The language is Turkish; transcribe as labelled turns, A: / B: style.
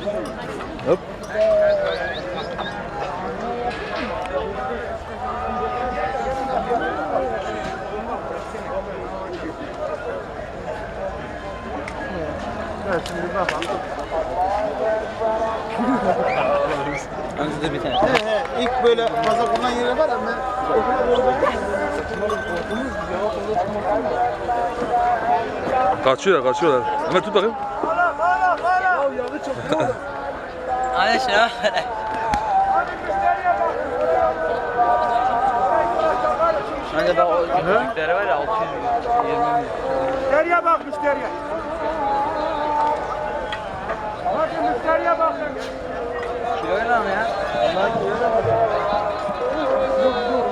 A: Hop.
B: Evet şimdi bak.
C: Önce bir tane.
B: He he ilk böyle fazla bulunan yeri var ama
A: Kaçıyorlar kaçıyorlar. Ömer tut bakayım.
C: Aynen şey şuna böyle. Hani daha o büyükleri var ya 620 milyon.
D: Müşteriye bak müşteriye. Bakın müşteriye bakın.
C: Kiloyla mı ya?
B: Onlar kiloyla mı? Dur dur.